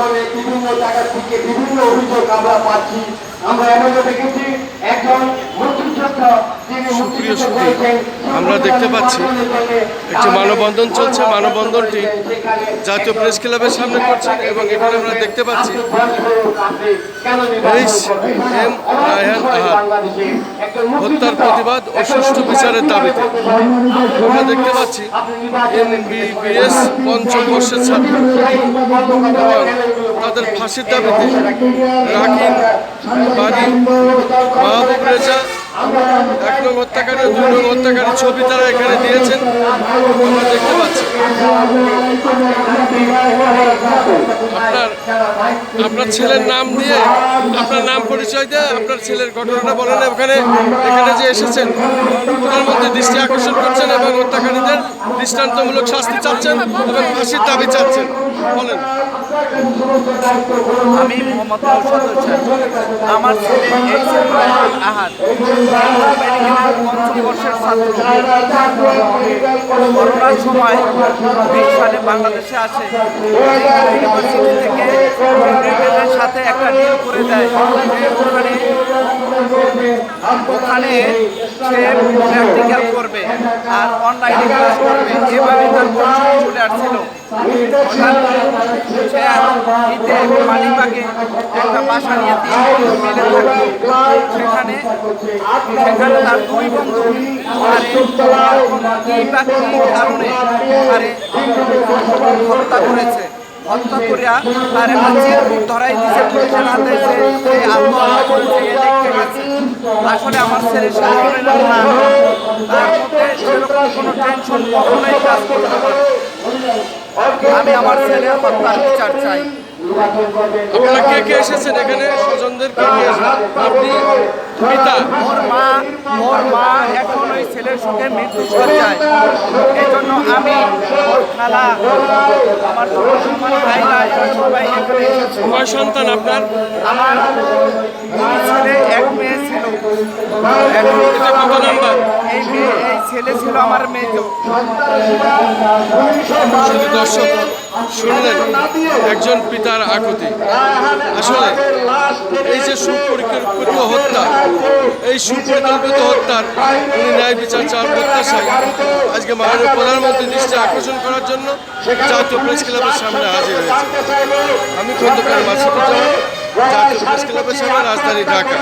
মাধ্যমে বিভিন্ন জায়গা থেকে বিভিন্ন অভিযোগ আমরা পাচ্ছি আমরা এমনও দেখেছি একজন মুক্তিযোদ্ধা তিনি মুক্তি মুক্তিযুদ্ধ করেছেন। আমরা দেখতে পাচ্ছি একটি মানববন্ধন চলছে। মানববন্ধনটি জাতীয় প্রেস ক্লাবের সামনে করছেন এবং এখানে আমরা দেখতে পাচ্ছি এম রায়হান হত্যার প্রতিবাদ ও সুষ্ঠু বিচারের দাবিতে। আমরা দেখতে পাচ্ছি এমবিবিএস পঞ্চম বর্ষের ছাত্র তাদের ফাঁসির দাবিতে রাকিন বাড়ি মাহবুব রেজা এক নং হত্যাকারী ও দুই নং হত্যাকারী ছবি তারা এখানে দিয়েছেন। আমরা দেখতে পাচ্ছি। আপনার আপনার ছেলের নাম দিয়ে আপনার নাম পরিচয় দিয়ে আপনার ছেলের ঘটনাটা বলেন। ওখানে এখানে যে এসেছেন প্রধানমন্ত্রী দৃষ্টি আকর্ষণ করছেন এবং হত্যাকারীদের দৃষ্টান্তমূলক শাস্তি চাচ্ছেন এবং ফাঁসির দাবি চাচ্ছেন। বলেন। আমি মোহাম্মদ নৌশাদ হোসেন আমার ছেলে এই পঞ্চম বর্ষের ছাত্র। করোনার সময় বিশ সালে বাংলাদেশে আসে। ইউনিভার্সিটি থেকে সাথে একটা ডিল করে দেয়। ওখানে সে প্র্যাকটিক্যাল করবে আর অনলাইনে ক্লাস করবে। এভাবে তার পরিচয় চলে আসছিল। সে ঈদে একটা বাসা নিয়ে তিন মিলে থাকতো সেখানে সেখানে তার দুই বন্ধু আরে কি কারণে আরে হত্যা করেছে। হত্যা করিয়া তার একটা চিরকুট ধরাই দিছে পুলিশের হাতে সে আত্মহত্যা করেছে। আসলে আমার ছেলে সাধারণ না। তার মধ্যে সেরকম কোনো টেনশন কখনোই কাজ করতে পারে আমি আমার ছেলের হত্যার বিচার চাই। আপনারা কে কে এসেছেন এখানে? স্বজনদের কে কে আপনি পিতা? ওর মা ওর মা এখন ওই ছেলের সঙ্গে মৃত্যু সজ্জায় এই জন্য আমি ওর খালা আমার আমার সবাই এখানে কয় সন্তান আপনার? আমার দুই ছেলে এক মেয়ে ছিল এখন এটা কত নাম্বার এই ছেলে ছিল আমার মেয়ে দর্শক শুনলেন একজন পিতার আকুতি আসলে এই যে সুপরিকল্পিত হত্যা এই সুপরিকল্পিত হত্যার উনি ন্যায় বিচার চাওয়ার প্রত্যাশায় আজকে মাননীয় প্রধানমন্ত্রী দৃষ্টি আকর্ষণ করার জন্য জাতীয় প্রেস ক্লাবের সামনে হাজির হয়েছে আমি খন্দকার মাসুদুজ্জামান জাতীয় প্রেস ক্লাবের সামনে রাজধানী ঢাকা।